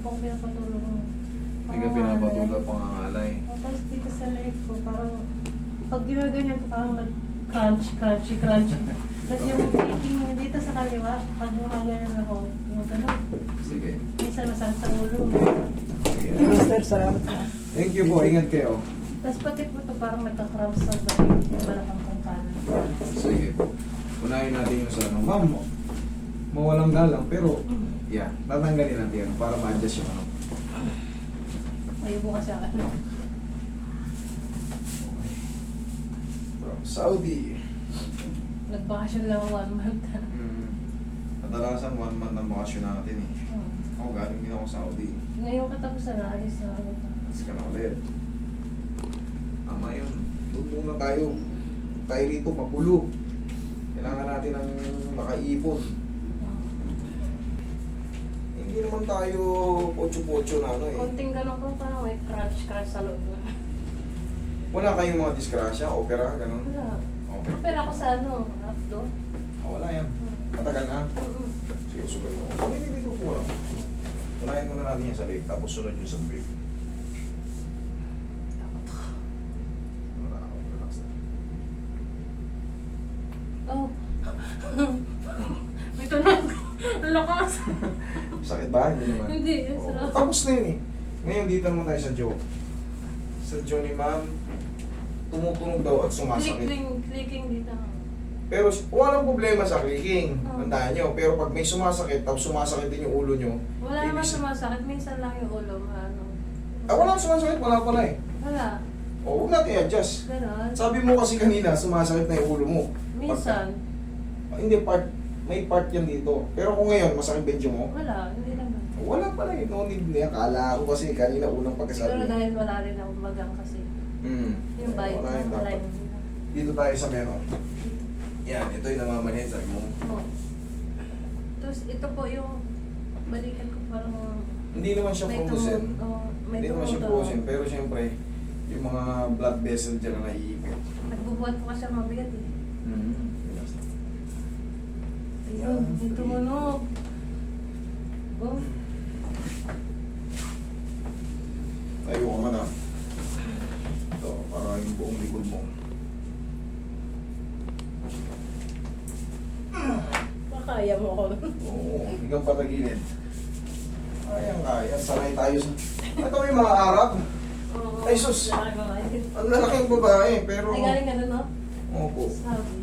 po ako pinapatulog. Hindi ka pinapatulog pangangalay. Tapos dito sa leg ko, parang pag ginaganyan ko, parang nag-crunch, crunchy, crunchy. Tapos yung clicking dito sa kaliwa, pag gumaganyan ako, yung gano'n. Sige. Minsan masakit sa ulo. Sige. Master, salamat. Thank you po. Ingat kayo. Tapos pati po ito parang nagka-cramp sa balik, yung balakang kong kanan. Sige po. Unahin natin yung sa ano. Ma'am, mawalang galang. Pero, yeah, tatanggalin natin yan para ma-adjust yung ano. Ayun po kasi ano. From Saudi. Nagbakasyon lang one month. Mm. Kadalasan one month ang bakasyon natin eh. Hmm. Ako galing din ako sa Saudi. Ngayon katapusan na, alis na ako. Tapos ka na ulit. Tama yun. Doon muna tayo. Tayo rito mapulo. Kailangan natin ng makaipon. Hindi naman tayo pocho-pocho na ano eh. Konting ganun po, parang may crunch-crunch sa loob. Wala kayong mga disgrasya, opera, ganun. Wala. Okay. Pero ako sa ano, updo. Oh, wala yan. Matagal na. Sige, sugal mo. Yung dito po lang? Unahin muna natin yan sa leg, tapos sunod yung sa brief. Wala ako, relax na. Oh. May tunog. Ang lakas. Sakit ba? Hindi naman. Hindi, Oo. sarap. Tapos na yun eh. Ngayon, dito naman tayo sa Joe. Sa Joe ni ma'am, tumutunog daw at sumasakit. Clicking, clicking dito. Pero walang problema sa clicking. Oo. Tandaan nyo. Pero pag may sumasakit, tapos sumasakit din yung ulo nyo. Wala naman ibig- sumasakit. Minsan lang yung ulo. Ano. Ah, wala sumasakit. Wala pala eh. Wala. O, huwag natin i-adjust. Ganon. Sabi mo kasi kanina, sumasakit na yung ulo mo. Minsan. Ah, hindi, part, may part yan dito. Pero kung ngayon, masakit benjo mo, Wala. Hindi naman. Wala pala eh. No need na yan. Kala ko kasi kanina unang Siguro pagkasabi. dahil wala rin ako magang kasi. Hmm. Yung bite Wala yun ng dapat. Dito tayo sa meron. Yan, ito yung namamanhin sabi mo. Oh. Tapos ito po yung balikan ko parang Hindi naman siya frozen. Oh, Hindi naman siya frozen. Pero siyempre, yung mga blood vessel dyan na naiipit. Nagbubuhat po kasi ang mabigat eh. Hmm. Ayun, may tumunog. Oh, Tayo ka man ah. Ito, para yung buong likod mo. makaya mo ako. Oo, hindi kang patagilid. Kayang kaya, sanay tayo sa... Ito may mga Arab. Oo. Ay, sus. Ang lalaking babae, pero... Ay, galing ka doon, no? Opo. Sabi.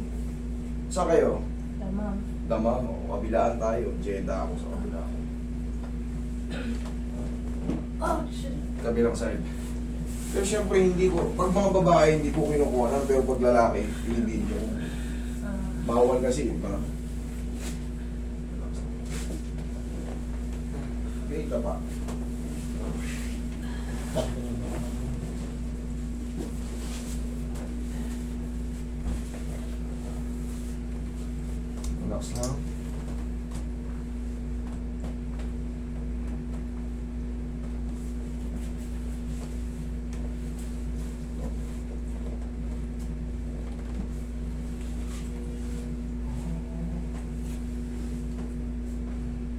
Saan kayo? Tama. Damam, o kabilaan tayo. Jeddah ako sa kabila. Oh, shit. Kabilang side. Pero syempre hindi ko, pag mga babae hindi ko kinukuha pero pag lalaki, hindi nyo. Ah. Bawal kasi, iba. Okay, ka pa. Relax lang.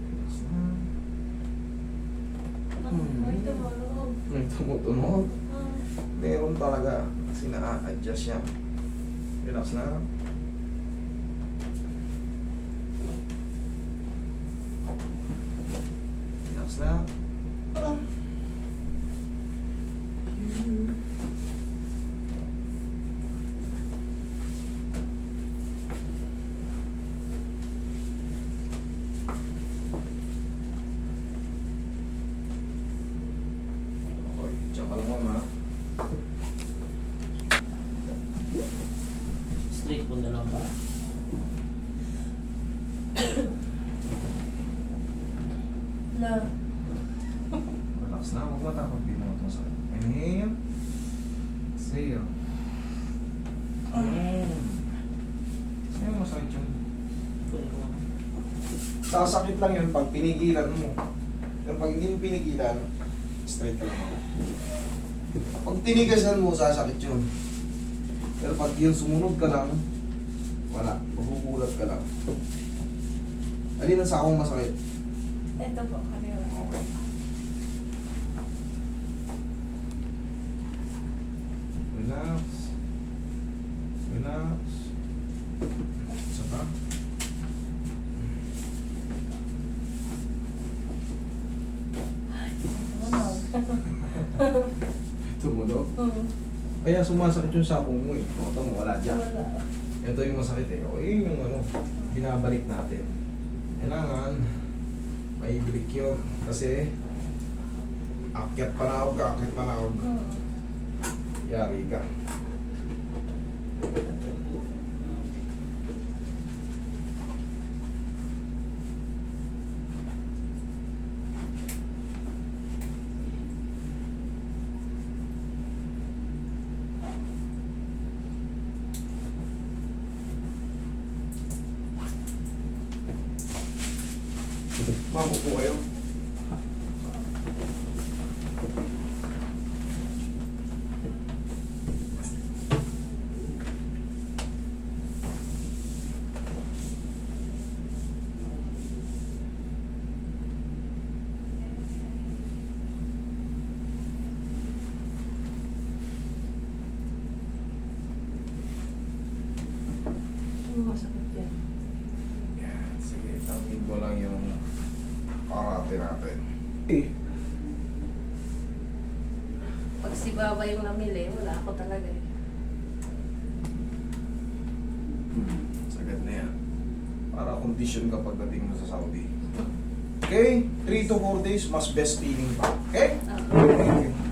Relax lang. Ah, May tumunog. May tumutunog. Meron talaga. Kasi na-adjust siya. Relax na. Relax na. Ah. Okay, diyan ka lang mama. Straight po na lang ba? Na. Relax na, huwag matakot din mo ito sa Inhale. Exhale. Ayun. Sa'yo masakit ko. Sasakit lang yun pag pinigilan mo. Pero pag hindi mo pinigilan, Straight lang ako. Pag tinigasan mo, sasakit yun. Pero pag yun sumunod ka lang, wala. Mahuhulat ka lang. Alin ang sakong masakit? Ito po, kanila. Okay. Relax. Relax. Kaya sumasakit yung sapong mo eh. Ito mo, wala dyan. Ito yung masakit eh. O, yun yung ano, binabalik natin. Kailangan, may break yun. Kasi, akyat panawag ka, akyat panawag. Mm. Yari ka. Ma'am, upo kayo. Mm, Masakit yan. Yan, sige, tangin mo lang yung karate natin. Eh, Pag si Baba yung namili, wala ako talaga eh. sagad na yan. Para condition ka pagdating mo sa Saudi. Okay? 3 to 4 days, mas best feeling pa. Okay? Ah. You.